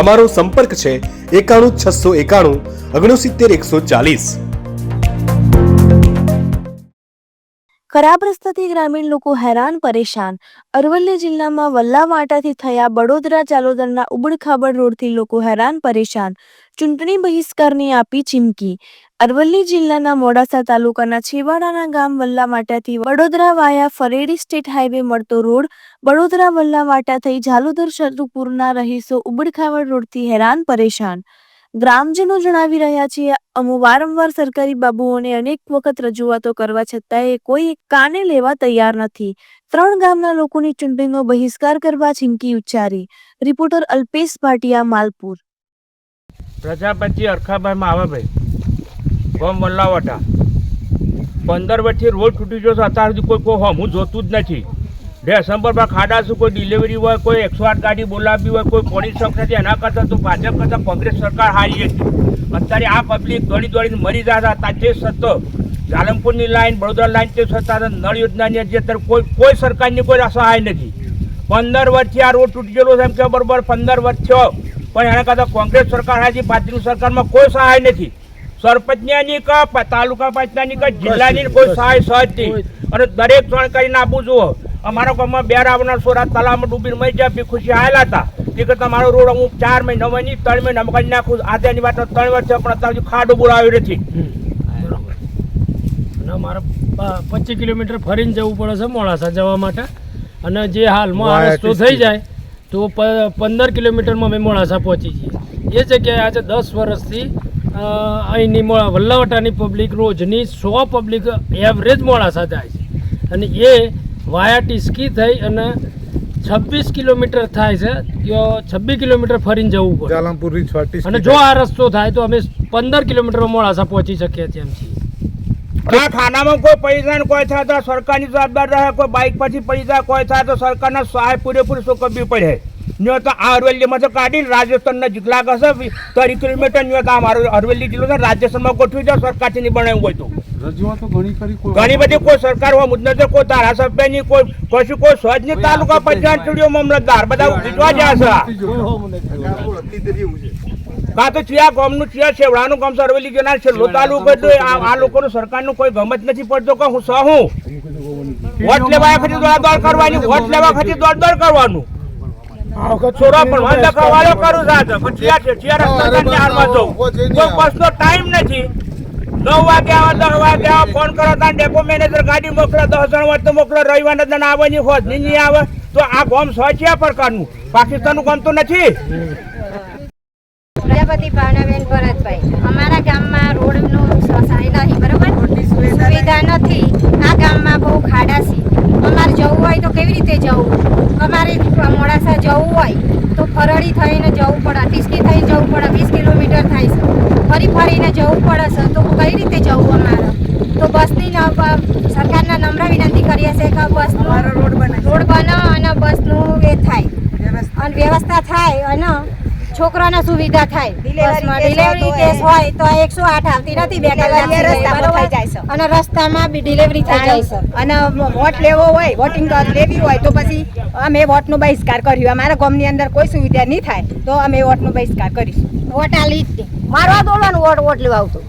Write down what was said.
અમારો સંપર્ક છે એકાણું છસો એકાણું ઓગણસિત્તેર એકસો ચાલીસ. ખરાબ રસ્તાથી ગ્રામીણ લોકો હેરાન, પરેશાન. અરવલ્લી જિલ્લામાં વલ્લાવાટાથી થયા બડોદરા ચાલોદરના ઉબડખાબડ રોડથી લોકો હેરાન, પરેશાન. ચૂંટણી બહિષ્કારની આપી ચીમકી. અરવલ્લી જિલ્લાના મોડાસા તાલુકાના છેવાડાના ગામ વલ્લાવાટાથી Vadodara via Faredi state highway મળતો રોડ વડોદરા વલ્લાવાટા થઈ ઝાલોદર શત્રુપુરના રહીશો ઉબડખાવડ રોડથી હેરાન પરેશાન. ગ્રામજનો જણાવી રહ્યા છે અમુ વારંવાર સરકારી બાબુઓને અનેક વખત રજૂઆતો કરવા છતાંય કોઈ કાને લેવા તૈયાર નથી. ત્રણ ગામના લોકોની ચૂંટણીનો બહિષ્કાર કરવા ચીમકી ઉચ્ચારી. રિપોર્ટર અલ્પેશ ભાટિયા માલપુર. પ્રજાપતિ અરખાભાઈ માવાભાઈ ગોમ વલ્લાવટા. પંદર વર્ષથી રોડ તૂટી છે, અત્યાર સુધી કોઈ કોઈ હોમ હું જોતું જ નથી. ડિસેમ્બરમાં ખાડા શું કોઈ ડિલિવરી હોય, કોઈ એકસો આઠ ગાડી બોલાવી હોય, કોઈ પોલીસ શોખ નથી. એના કરતાં તો ભાજપ કરતાં કોંગ્રેસ સરકાર હારી હતી અત્યારે આ પબ્લિક દોડી દોડીને મરી જતા હતા. તે સત્તો જાલમપુરની લાઈન બડોદરા લાઈન તે છતાં નળ યોજનાની જે અત્યારે કોઈ કોઈ સરકારની કોઈ સહાય નથી. પંદર વર્ષથી આ રોડ તૂટી ગયેલો છે, એમ કે બરોબર પંદર વર્ષ થયો. પણ એના કરતાં કોંગ્રેસ સરકાર હાજી ભાજપની સરકારમાં કોઈ સહાય નથી. સરપંચની કે તાલુકા પંચાયતની કે જિલ્લાની કોઈ સહાય સહજ અને દરેક જાણકારીને આપું છું અમારા ગામમાં બે રાવના સોરા તલામાં ડૂબીને મરી જાય બી ખુશી આવેલા હતા? એ કે તમારો રોડ હું ચાર મહિના નહીં ત્રણ મહિના કરી નાખું. આજની વાત ત્રણ વર્ષ છે પણ અત્યારે ખાડો બોલાવ્યો નથી. અને મારે પચીસ કિલોમીટર ફરીને જવું પડે છે મોડાસા જવા માટે. અને જે હાલમાં આ રસ્તો થઈ જાય તો પંદર કિલોમીટરમાં અમે મોડાસા પહોંચી જઈએ. એ જગ્યાએ આજે દસ વર્ષથી અહીંની મોળા વલ્લાવટાની પબ્લિક રોજની સો પબ્લિક એવરેજ મોડાસા જાય છે. અને એ વાયા ટિસ્કી થઈ અને છવ્વીસ કિલોમીટર થાય છે ત્યાં છવ્વીસ કિલોમીટર ફરીને જવું પડે. જાલમપુરથી છોટી અને જો આ રસ્તો થાય તો અમે પંદર કિલોમીટરમાં મોડાસા પહોંચી શકીએ તેમ છીએ. આ ખાનામાં કોઈ પૈસા કોઈ થાય તો સરકારની જવાબદાર રહે કોઈ બાઇક પરથી પૈસા કોઈ થાય તો સરકારના સહાય પૂરેપૂરી ચૂકવવી પડે? ન્યો તો આ અરવલ્લીમાં તો કાઢીને રાજસ્થાનના જિલ્લા કશે ત્રીસ કિલોમીટર ન્યો તો આ મારો અરવલ્લી જિલ્લો છે રાજસ્થાનમાં ગોઠવી દો સરકારથી નહીં બનાવ્યું હોય તો. રજૂઆતો ઘણી કરી ઘણી બધી કોઈ સરકાર હોય મુદ્દે છે કોઈ ધારાસભ્યની કોઈ કશું કોઈ સ્વજની તાલુકા પંચાયત ચૂંટ્યો મામલતદાર બધા વિચવા જ્યાં છે. કાં તો ચિયા ગામનું ચિયા છેવડાનું ગામ છે અરવલ્લી જનાર છેલ્લો તાલુકો તો આ આ લોકોનું સરકારનું કોઈ ગમત નથી પડતો કે હું સહું. વોટ લેવા ખાતે દોડ કરવાની વોટ લેવા ખાતે દોડ દોડ કરવાનું. છોરો પણ વાંધા કરવાળો કરું સાથે પણ ચિયા છે ચિયા રસ્તા કાઢીને હાલમાં જવું કોઈ બસનો ટાઈમ નથી. નવ વાગે આવા દસ વાગે આવા ફોન કરો ત્યાં ડેપો મેનેજર ગાડી મોકલે દસ જણ વાત તો મોકલે રવિવારના આવે આવવાની હોત નહીં આવે તો આ બોમ્બ સો છે આ પ્રકારનું. પાકિસ્તાનનું ગમ ગમતું નથી. પ્રજાપતિ ભાવનાબેન ભરતભાઈ અમારા ગામમાં રોડનું નહીં બરોબર? સુવિધા નથી. આ ગામમાં બહુ ખાડા છે. જવું હોય તો કેવી રીતે જવું? અમારે મોડાસા જવું હોય તો ફરડી થઈને જવું પડે ટીસકી થઈને જવું પડે વીસ કિલોમીટર થાય છે. ફરી ફરીને જવું પડે છે તો કઈ રીતે જવું અમારે? તો બસની સરકારના નમ્ર વિનંતી કરીએ છીએ કે બસનું રોડ બને અને બસનું એ થાય. અને વ્યવસ્થા થાય અને છોકરાને સુવિધા થાય. બસમાં ડિલિવરી કેસ હોય તો એકસો આઠ આવતી નથી બે કલાક બરોબર? અને રસ્તામાં બી ડિલિવરી થઈ જાય છે. અને વોટ લેવો હોય વોટિંગ લેવી હોય તો પછી અમે વોટનો બહિષ્કાર કર્યો. અમારા ગામની અંદર કોઈ સુવિધા નહીં થાય તો અમે વોટનો બહિષ્કાર કરીશું. વોટ આ લીધી. મારવા દોડવાનું વોટ વોટ લેવા આવતું?